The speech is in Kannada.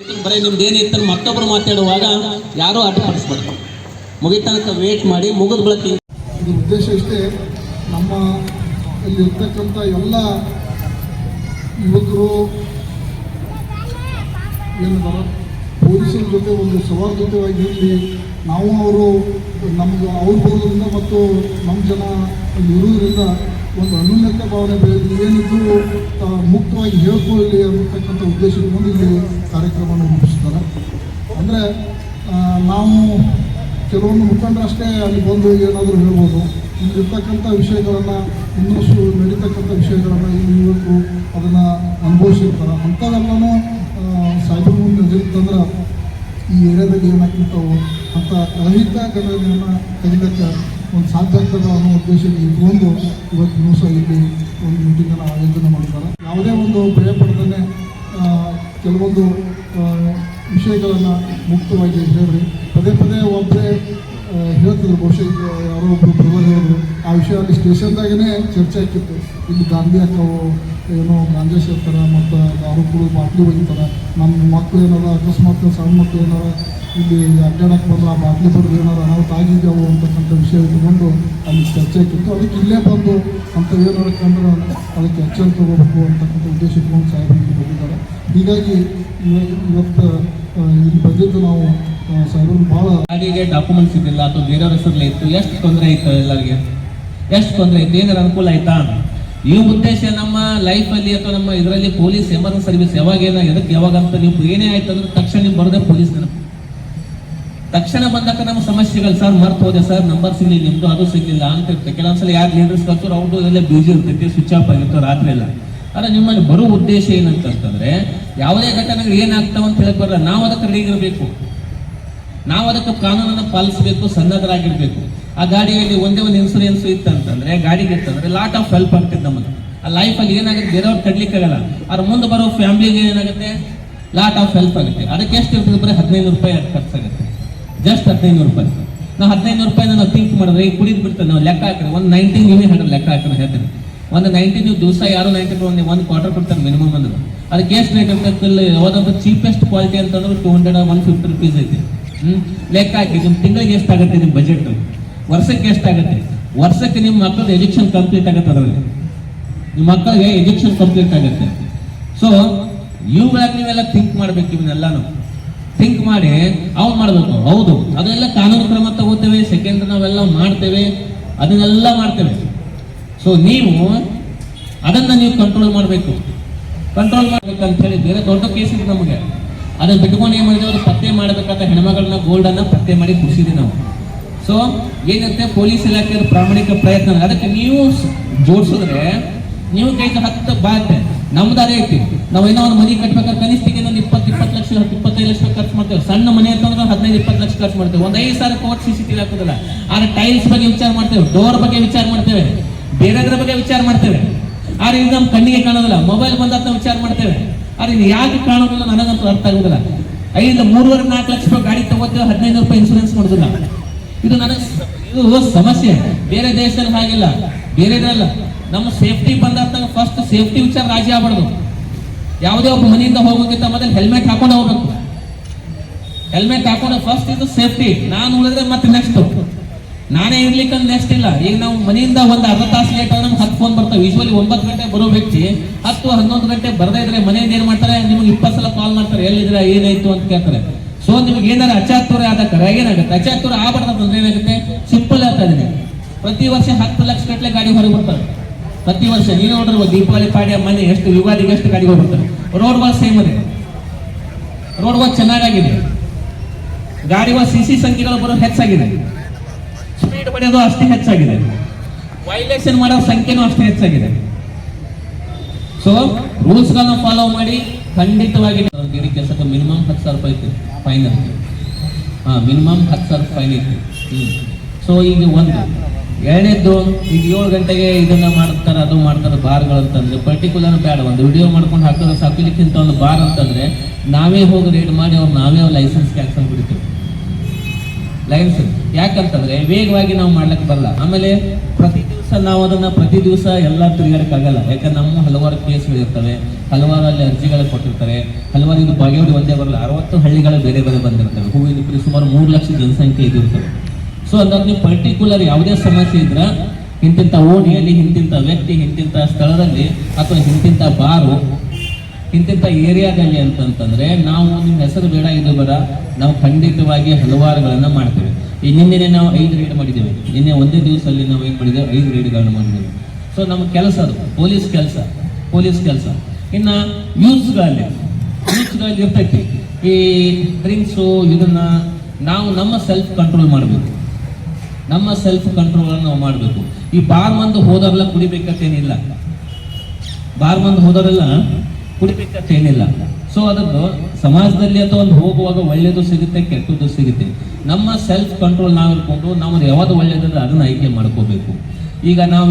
ಬರೀ ನಿಮ್ದು ಏನಿತ್ತು ಮತ್ತೊಬ್ರು ಮಾತಾಡುವಾಗ ಯಾರೂ ಆಡಿಸ್ಬಾರ್ದು. ಮುಗಿತನಕ ವೇಟ್ ಮಾಡಿ ಮುಗಿದ ಬಳಕೆ ಇದು ಉದ್ದೇಶ ಇಷ್ಟೇ, ನಮ್ಮ ಇಲ್ಲಿ ಇರ್ತಕ್ಕಂಥ ಎಲ್ಲ ಯುವಕರು ಏನಿದಾರ ಪೊಲೀಸರ ಜೊತೆ ಒಂದು ಸೌಹಾರ್ದಯುತವಾಗಿ ಇರಲಿ ನಾವು ಅವರು ನಮ್ಗೆ ಅವ್ರು ಬರೋದ್ರಿಂದ ಮತ್ತು ನಮ್ಮ ಜನ ಇರೋದ್ರಿಂದ ಒಂದು ಅನುನ್ನತ ಭಾವನೆ ಬೆಳೆದು ಏನಿದ್ದು ಮುಕ್ತವಾಗಿ ಹೇಳ್ಕೊಳ್ಳಿ ಅನ್ನತಕ್ಕಂಥ ಉದ್ದೇಶದಿಂದ ಇಲ್ಲಿ ಕಾರ್ಯಕ್ರಮವನ್ನು ರೂಪಿಸ್ತಾರೆ ಅಂದರೆ ನಾವು ಕೆಲವೊಂದು ಮುಖಂಡರಷ್ಟೇ ಅಲ್ಲಿ ಬಂದು ಏನಾದರೂ ಹೇಳ್ಬೋದು. ಇಲ್ಲಿರ್ತಕ್ಕಂಥ ವಿಷಯಗಳನ್ನು ಇನ್ನಷ್ಟು ನಡೀತಕ್ಕಂಥ ವಿಷಯಗಳನ್ನು ಇಲ್ಲಿ ಇವತ್ತು ಅದನ್ನು ಅನುಭವಿಸಿರ್ತಾರೆ. ಅಂಥವೆಲ್ಲನೂ ಸಾಯ್ಬರ್ ಮುಂದೆ ಅಂದ್ರೆ ಈ ಏರಿಯಾದಲ್ಲಿ ಏನಾಗ್ತಿರ್ತಾವೆ ಅಂತ ರಹಿತ ಘಟನೆಯನ್ನು ತೆಗಿಲಿಕ್ಕೆ ಒಂದು ಸಾಧ್ಯ ಆಗ್ತದೆ ಅನ್ನೋ ಉದ್ದೇಶಕ್ಕೆ ಇಟ್ಕೊಂಡು ಇವತ್ತು ದಿವಸ ಇಲ್ಲಿ ಒಂದು ಮೀಟಿಂಗನ್ನು ಆಯೋಜನೆ ಮಾಡಿದ್ದಾರೆ. ಯಾವುದೇ ಒಂದು ಭಯ ಪಡೆದೇ ಕೆಲವೊಂದು ವಿಷಯಗಳನ್ನು ಮುಕ್ತವಾಗಿ ಹೇಳಿ ಪದೇ ಪದೇ ಒಬ್ಬರೇ ಹೇಳ್ತಿದ್ರು, ಬಹುಶಃ ಯಾರೋ ಒಬ್ಬರು ಪ್ರಬಲ ಹೇಳಿದ್ರು, ಆ ವಿಷಯ ಅಲ್ಲಿ ಸ್ಟೇಷನ್ದಾಗೇ ಚರ್ಚೆ ಆಗಿತ್ತು ಇಲ್ಲಿ ಗಾಂಧಿ ಅಕ್ಕವು ಏನೋ ಗಾಂಜಾ ಸೇರ್ತಾರೆ ಮತ್ತು ದಾರು ಕೂಡ ಬಾಟ್ಲಿ ನಮ್ಮ ಮಕ್ಕಳು ಏನಾರ ಅಕಸ್ಮಾತ್ ಸಣ್ಣ ಮಕ್ಕಳು ಏನಾರ ಇಲ್ಲಿ ಅಡ್ಡಾಡಕ್ಕೆ ಆ ಬಾಟ್ಲಿ ಬರೆದು ಏನಾರು ಅನಾಹುತ ಆಗಿದ್ದಾವೆ ಅಂತಕ್ಕಂಥ ವಿಷಯ ಇಟ್ಕೊಂಡು ಅಲ್ಲಿ ಚರ್ಚೆ ಇಟ್ಟಿತ್ತು. ಅದಕ್ಕೆ ಇಲ್ಲೇ ಬಂದು ಅಂತ ಏನಾರು ಕಂಡ್ರೆ ಅದಕ್ಕೆ ಎಚ್ಚರ ತಗೋಬೇಕು ಅಂತಕ್ಕಂಥ ಉದ್ದೇಶ ಇಟ್ಕೊಂಡು ಸಾಹೇಬರಿಗೆ ಬಂದಿದ್ದಾರೆ. ಹೀಗಾಗಿ ಇವ- ಇವತ್ತು ಇಲ್ಲಿ ಬಂದಿದ್ದು ನಾವು ಸಾಹೇಬರು ಭಾಳ ಗಾಡಿಗೆ ಡಾಕ್ಯುಮೆಂಟ್ಸ್ ಇದ್ದಿಲ್ಲ ಅಥವಾ ಬೇರೆಯವ್ರ ಹೆಸರಲ್ಲಿ ಇತ್ತು. ಎಷ್ಟು ತೊಂದರೆ ಇತ್ತು ಎಲ್ಲರಿಗೆ? ಎಷ್ಟು ತೊಂದರೆ ಇತ್ತು? ಏನಾರ ಅನುಕೂಲ ಆಯ್ತಾ? ಈ ಉದ್ದೇಶ ನಮ್ಮ ಲೈಫಲ್ಲಿ ಅಥವಾ ನಮ್ಮ ಇದರಲ್ಲಿ ಪೊಲೀಸ್ ಎಮರ್ಜೆನ್ಸಿ ಸರ್ವಿಸ್ ಯಾವಾಗ ಏನ ಎದಕ್ಕೆ ಯಾವಾಗ ಅಂತ ನೀವು ಏನೇ ಆಯ್ತು ಅಂದ್ರೆ ತಕ್ಷಣ ನೀವು ಬರೋದೇ ಪೊಲೀಸ್ ನೆನಪು ತಕ್ಷಣ ಬಂದಾಗ ನಮ್ಮ ಸಮಸ್ಯೆಗಳು ಸರ್ ಮರ್ತು ಹೋದೆ ಸರ್ ನಂಬರ್ ಸಿಗ್ಲಿಲ್ಲ, ನಿಮ್ದು ಅದು ಸಿಗ್ಲಿಲ್ಲ ಅಂತ ಕೆಲವೊಂದ್ಸಲ ಯಾರು ಲೀಡರ್ಸ್ ಕಳ್ಸೋರು ಅವ್ರದ್ದು ಎಲ್ಲ ಬ್ಯೂಸಿ ಇರ್ತೈತಿ ಸ್ವಿಚ್ ಆಫ್ ಆಗಿರ್ತಾರೆ ರಾತ್ರಿ ಎಲ್ಲ. ಆದ್ರೆ ನಿಮ್ಮಲ್ಲಿ ಬರೋ ಉದ್ದೇಶ ಏನಂತಂತಂದ್ರೆ, ಯಾವುದೇ ಘಟನೆಗಳು ಏನಾಗ್ತಾವ ಅಂತ ಹೇಳಕ್ ಬರಲ್ಲ. ನಾವು ಅದಕ್ಕೆ ರೆಡಿ ಇರಬೇಕು. ನಾವು ಅದಕ್ಕೆ ಕಾನೂನನ್ನು ಪಾಲಿಸಬೇಕು ಸನ್ನದ್ಧರಾಗಿರ್ಬೇಕು ಆ ಗಾಡಿಯಲ್ಲಿ ಒಂದೇ ಒಂದು ಇನ್ಸೂರೆನ್ಸ್ ಇತ್ತಂತಂದ್ರೆ, ಗಾಡಿಗೆ ಇತ್ತಂದ್ರೆ ಲಾಟ್ ಆಫ್ ಹೆಲ್ಪ್ ಆಗ್ತದೆ ನಮಗೆ. ಆ ಲೈಫಲ್ಲಿ ಏನಾಗುತ್ತೆ, ಬೇರೆಯವ್ರು ಕಡ್ಲಿಕ್ಕಾಗಲ್ಲ ಅದ್ರ ಮುಂದೆ ಬರೋ ಫ್ಯಾಮಿಲಿಗೆ ಏನಾಗುತ್ತೆ? ಲಾಟ್ ಆಫ್ ಹೆಲ್ಪ್ ಆಗುತ್ತೆ. ಅದಕ್ಕೆ ಎಷ್ಟು ಇರ್ತದೆ? ಬರೀ ಹದಿನೈದು ರೂಪಾಯಿ ಖರ್ಚಾಗುತ್ತೆ. ಜಸ್ಟ್ ಹದಿನೈದು ರೂಪಾಯಿ. ನಾವು ಹದಿನೈದು ರೂಪಾಯಿ ನಾವು ಥಿಂಕ್ ಮಾಡಿದ್ರೆ ಈಗ ಕುಡಿದು ಬಿಡ್ತೇವೆ ನಾವು ಲೆಕ್ಕ ಹಾಕಿದ್ರೆ ಒಂದು ನೈನ್ಟೀನ್ ಹೇಳಿ ಲೆಕ್ಕ ಹಾಕೋಣ ಹೇಳ್ತೇನೆ. ಒಂದು ನೈನ್ಟೀನ್ ದಿವಸ ಯಾರು ನೈನ್ಟೀನ್ ಒಂದು ಒಂದು ಕ್ವಾರ್ಟರ್ ಕೊಡ್ತಾರೆ ಮಿನಿಮಮ್ ಅಂದ್ರೆ. ಅದಕ್ಕೆ ಎಷ್ಟು ರೇಟ್ ಇರ್ತದೆ ಯಾವುದಾದ್ರು ಚೀಪೆಸ್ಟ್ ಕ್ವಾಲಿಟಿ ಅಂತಂದ್ರೆ two hundred one fifty rupees ಐತಿ. ಹ್ಞೂ ಲೆಕ್ಕ ಹಾಕಿ ನಿಮ್ಮ ತಿಂಗಳಿಗೆ ಎಷ್ಟಾಗುತ್ತೆ ನಿಮ್ಮ ಬಜೆಟ್ ವರ್ಷಕ್ಕೆ ಎಷ್ಟು ಆಗುತ್ತೆ? ವರ್ಷಕ್ಕೆ ನಿಮ್ಮ ಮಕ್ಕಳದ್ದು ಎಜುಕ್ಷನ್ ಕಂಪ್ಲೀಟ್ ಆಗುತ್ತೆ ಅದರಲ್ಲಿ. ನಿಮ್ಮ ಮಕ್ಕಳಿಗೆ ಎಜುಕ್ಷನ್ ಕಂಪ್ಲೀಟ್ ಆಗುತ್ತೆ. ಸೊ ಇವುಗಳಾಗಿ ನೀವೆಲ್ಲ ಥಿಂಕ್ ಮಾಡ್ಬೇಕು ಇವನ್ನೆಲ್ಲಾನು. ಥಿಂಕ್ ಮಾಡಿ, ಅವ್ನು ಮಾಡಬೇಕು ಹೌದು. ಅದೆಲ್ಲ ಕಾನೂನು ಕ್ರಮ ತಗೋತೇವೆ ಸೆಕೆಂಡ್ ನಾವೆಲ್ಲ ಮಾಡ್ತೇವೆ, ಅದನ್ನೆಲ್ಲ ಮಾಡ್ತೇವೆ. ಸೊ ನೀವು ಅದನ್ನ ನೀವು ಕಂಟ್ರೋಲ್ ಮಾಡಬೇಕು. ಕಂಟ್ರೋಲ್ ಮಾಡ್ಬೇಕಂತ ಹೇಳಿ ದೊಡ್ಡ ಕೇಸ್ ಇದೆ ನಮಗೆ. ಅದನ್ನ ಬಿಟ್ಕೊಂಡು ಏನು ಮಾಡಿದೆ ಅವ್ರು ಪತ್ತೆ ಮಾಡಬೇಕಾದ ಹೆಣ್ಮಗಳನ್ನ ಗೋಲ್ಡ್ ಅನ್ನ ಪತ್ತೆ ಮಾಡಿ ಕುಡಿಸಿದ್ವಿ ನಾವು. ಸೊ ಏನಿರುತ್ತೆ ಪೊಲೀಸ್ ಇಲಾಖೆಯ ಪ್ರಾಮಾಣಿಕ ಪ್ರಯತ್ನ. ಅದಕ್ಕೆ ನೀವು ಜೋಡಿಸಿದ್ರೆ, ನೀವು ಕೈಗೆ ಹತ್ತು ಬಾತೆ ನಮ್ದು ಅದೇ ಐತಿ. ನಾವು ಏನೋ ಒಂದು ಮನೆ ಕಟ್ಬೇಕಾದ್ರೆ ಕನಿಷ್ಠಿಗೆ ಒಂದು ಇಪ್ಪತ್ತು ಇಪ್ಪತ್ತು ಲಕ್ಷ, ಇಪ್ಪತ್ತೈದು ಲಕ್ಷ ಖರ್ಚು ಮಾಡ್ತೇವೆ. ಸಣ್ಣ ಮನೆ ಅಂತಂದ್ರೆ ಹದಿನೈದು, ಇಪ್ಪತ್ತು ಲಕ್ಷ ಖರ್ಚು ಮಾಡ್ತೇವೆ. ಒಂದು ಐದು ಸಾವಿರ ಕೋಟ್ ಸಿ ಸಿ ಹಾಕೋದಿಲ್ಲ. ಆದ್ರೆ ಟೈಲ್ಸ್ ಬಗ್ಗೆ ವಿಚಾರ ಮಾಡ್ತೇವೆ ಡೋರ್ ಬಗ್ಗೆ ವಿಚಾರ ಮಾಡ್ತೇವೆ, ಬೇರೆದ್ರ ಬಗ್ಗೆ ವಿಚಾರ ಮಾಡ್ತೇವೆ. ಆದ್ರೆ ಇದು ನಮ್ಮ ಕಣ್ಣಿಗೆ ಕಾಣೋದಿಲ್ಲ ಮೊಬೈಲ್ ಬಂದ ವಿಚಾರ ಮಾಡ್ತೇವೆ. ಆದ್ರೆ ಇದು ಯಾಕೆ ಕಾಣೋದಿಲ್ಲ ನನಗಂತೂ ಅರ್ಥ ಆಗೋದಿಲ್ಲ. ಐದು ಮೂರುವರೆ, ನಾಲ್ಕು ಲಕ್ಷ ರೂಪಾಯಿ ಗಾಡಿ ತಗೋತೇವೆ ಹದಿನೈದು ರೂಪಾಯಿ ಇನ್ಸೂರೆನ್ಸ್ ಮಾಡೋದಿಲ್ಲ. ಇದು ನನಗೆ ಇದು ಸಮಸ್ಯೆ. ಬೇರೆ ದೇಶದಲ್ಲಿ ಹಾಗಿಲ್ಲ. ಬೇರೆದಲ್ಲ ನಮ್ಮ ಸೇಫ್ಟಿ ಬಂದಾಗ ಫಸ್ಟ್ ಸೇಫ್ಟಿ ವಿಚಾರ ರಾಜಿ ಆಗ್ಬಾರ್ದು ಯಾವುದೇ ಒಬ್ಬ ಮನೆಯಿಂದ ಹೋಗೋಕ್ಕಿಂತ ಮೊದಲು ಹೆಲ್ಮೆಟ್ ಹಾಕೊಂಡು ಹೋಗ್ಬೇಕು. ಹೆಲ್ಮೆಟ್ ಹಾಕೊಂಡು ಫಸ್ಟ್ ಇದು ಸೇಫ್ಟಿ. ನಾನು ಉಳಿದ್ರೆ ಮತ್ತೆ ನೆಕ್ಸ್ಟ್ ನಾನೇ ಇರ್ಲಿಕ್ಕೆ ನೆಕ್ಸ್ಟ್ ಇಲ್ಲ. ಈಗ ನಾವು ಮನೆಯಿಂದ ಒಂದು ಅರ್ಧ ತಾಸು ಲೇಟ್ ಆದ್ರೆ ನಮ್ಗೆ ಹತ್ತು ಫೋನ್ ಬರ್ತಾವೆ. ಯೂಶ್ವಲಿ ಒಂಬತ್ತು ಗಂಟೆ ಬರೋ ವ್ಯಕ್ತಿ ಹತ್ತು, ಹನ್ನೊಂದು ಗಂಟೆ ಬರದೇ ಇದ್ರೆ ಮನೆಯಿಂದ ಏನು ಮಾಡ್ತಾರೆ? ನಿಮ್ಗೆ ಇಪ್ಪತ್ತು ಸಲ ಕಾಲ್ ಮಾಡ್ತಾರೆ. ಎಲ್ಲಿದ್ರೆ, ಏನಾಯ್ತು ಅಂತ ಕೇಳ್ತಾರೆ. ಸೊ ನಿಮ್ಗೆ ಏನಾರ ಅಚಾತುರ ಆದಕ್ಕಾರ ಏನಾಗುತ್ತೆ? ಅಚಾತುರ ಆಗ್ಬಾರ್ದಂದ್ರೆ ಏನಾಗುತ್ತೆ? ಸಿಂಪಲ್ ಆಗ್ತಾ ಪ್ರತಿ ವರ್ಷ ಹತ್ತು ಲಕ್ಷ ಗಟ್ಟಲೆ ಗಾಡಿ ಹೊರಗೆ ಬರ್ತಾರೆ. ಪ್ರತಿ ವರ್ಷ ನೀನು ನೋಡಿರುವ ದೀಪಾವಳಿ ಪಾಡ್ಯ ಮನೆ ಎಷ್ಟು ಯುಗಾದಿಗೆ ಎಷ್ಟು ಕಡಿಮೆ ಬರ್ತಾರೆ ರೋಡ್ಗಳು ಸೇಮ್ ಇದೆ ರೋಡ್ಗಳು ಚೆನ್ನಾಗಾಗಿದೆ. ಗಾಡಿಗಳ ಸಿ ಸಿ ಸಂಖ್ಯೆಗಳು ಬರೋದು ಹೆಚ್ಚಾಗಿದೆ. ಸ್ಪೀಡ್ ಪಡೆಯೋದು ಅಷ್ಟೇ ಹೆಚ್ಚಾಗಿದೆ. ವೈಲೇಷನ್ ಮಾಡೋ ಸಂಖ್ಯೆನೂ ಅಷ್ಟೇ ಹೆಚ್ಚಾಗಿದೆ. ಸೊ ರೂಲ್ಸ್ಗಳನ್ನ ಫಾಲೋ ಮಾಡಿ ಖಂಡಿತವಾಗಿ ಕೆಲಸಕ್ಕೆ ಮಿನಿಮಮ್ ಹತ್ತು ಸಾವಿರ ರೂಪಾಯಿ ಇತ್ತು. ಫೈನ್ ಹಾಂ ಮಿನಿಮಮ್ ಹತ್ತು ಸಾವಿರ ಫೈನ್ ಇತ್ತು ಸೊ ಈಗ ಒಂದು. ಎರಡನೇದ್ದು, ಈಗ ಏಳು ಗಂಟೆಗೆ ಇದನ್ನ ಮಾಡ್ತಾರೆ, ಅದು ಮಾಡ್ತಾರೆ ಬಾರ್ಗಳು ಅಂತಂದ್ರೆ ಪರ್ಟಿಕ್ಯುಲರ್ ಬೇಡ, ಒಂದು ವಿಡಿಯೋ ಮಾಡ್ಕೊಂಡು ಹಾಕಿದ್ರೆ ಸಾಕಿಲಿಕ್ಕಿಂತ ಒಂದು ಬಾರ್ ಅಂತಂದ್ರೆ, ನಾವೇ ಹೋಗಿ ರೇಡ್ ಮಾಡಿ ಅವ್ರು ನಾವೇ ಲೈಸೆನ್ಸ್ ಕ್ಯಾನ್ಸಲ್ ಬಿಡ್ತೀವಿ ಲೈಸೆನ್ಸ್ ಯಾಕಂತಂದ್ರೆ, ವೇಗವಾಗಿ ನಾವು ಮಾಡ್ಲಿಕ್ಕೆ ಬರಲ್ಲ. ಆಮೇಲೆ ಪ್ರತಿ ದಿವಸ ನಾವು ಅದನ್ನ ಪ್ರತಿ ದಿವಸ ಎಲ್ಲ ತಿರುಗಾಡಕ್ಕಾಗಲ್ಲ. ಯಾಕಂದ್ರೆ ನಮ್ಮ ಹಲವಾರು ಕೇಸ್ಗಳು ಇರ್ತವೆ ಹಲವಾರು ಅಲ್ಲಿ ಅರ್ಜಿಗಳು ಕೊಟ್ಟಿರ್ತಾರೆ. ಹಲವಾರು ಇದು ಬಾಗೇವಾಡಿ ಒಂದೇ ಬರಲ್ಲ. ಅರವತ್ತು ಹಳ್ಳಿಗಳು ಬೇರೆ ಬೇರೆ ಬಂದಿರ್ತವೆ. ಹೂವಿನ ಸುಮಾರು ಮೂರು ಲಕ್ಷ ಜನಸಂಖ್ಯೆ ಇದಿರ್ತವೆ ಸೊ ಹಂಗಾಗಿ ನೀವು ಪರ್ಟಿಕ್ಯುಲರ್ ಯಾವುದೇ ಸಮಸ್ಯೆ ಇದ್ರೆ ಇಂತಿಂಥ ಓಣಿಯಲ್ಲಿ ಇಂತಿಂಥ ವ್ಯಕ್ತಿ ಇಂತಿಂಥ ಸ್ಥಳದಲ್ಲಿ ಅಥವಾ ಇಂತಿಂಥ ಬಾರು ಇಂತಿಂಥ ಏರಿಯಾದಲ್ಲಿ ಅಂತಂತಂದ್ರೆ ನಾವು ನಿಮ್ಮ ಹೆಸರು ಬೇಡ, ಇದು ಬರ ನಾವು ಖಂಡಿತವಾಗಿ ಹಲವಾರುಗಳನ್ನ ಮಾಡ್ತೇವೆ. ಈ ನಿನ್ನೆ ನಾವು ಐದು ರೇಡ್ ಮಾಡಿದ್ದೇವೆ. ನಿನ್ನೆ ಒಂದೇ ದಿವಸದಲ್ಲಿ ನಾವು ಏನು ಮಾಡಿದ್ದೇವೆ? ಐದು ರೇಡ್ಗಳನ್ನ ಮಾಡಿದ್ದೇವೆ. ಸೊ ನಮ್ಮ ಕೆಲಸ ಅದು, ಪೊಲೀಸ್ ಕೆಲಸ ಪೊಲೀಸ್ ಕೆಲಸ. ಇನ್ನ ಯೂತ್ಸ್ಗಳಲ್ಲಿ ಯೂತ್ಸ್ಗಳಲ್ಲಿ ಇರ್ತೈತಿ. ಈ ಡ್ರಿಂಕ್ಸು ಇದನ್ನ ನಾವು ನಮ್ಮ ಸೆಲ್ಫ್ ಕಂಟ್ರೋಲ್ ಮಾಡಬೇಕು. ನಮ್ಮ ಸೆಲ್ಫ್ ಕಂಟ್ರೋಲ್ ನಾವು ಮಾಡಬೇಕು. ಈ ಬಾರ್ ಮಂದು ಹೋದವರೆಲ್ಲ ಕುಡಿಬೇಕಂತೇನಿಲ್ಲ. ಬಾರ್ ಮಂದು ಹೋದವರೆಲ್ಲ ಕುಡಿಬೇಕಂತೇನಿಲ್ಲ. ಸೊ ಅದನ್ನು ಸಮಾಜದಲ್ಲಿ ಅಥವಾ ಒಂದು ಹೋಗುವಾಗ ಒಳ್ಳೇದು ಸಿಗುತ್ತೆ, ಕೆಟ್ಟದ್ದು ಸಿಗುತ್ತೆ. ನಮ್ಮ ಸೆಲ್ಫ್ ಕಂಟ್ರೋಲ್ ನಾವು ಇಟ್ಕೊಂಡು ನಾವು ಯಾವ್ದು ಒಳ್ಳೆಯದಂದ್ರೆ ಅದನ್ನ ಆಯ್ಕೆ ಮಾಡ್ಕೋಬೇಕು. ಈಗ ನಾವು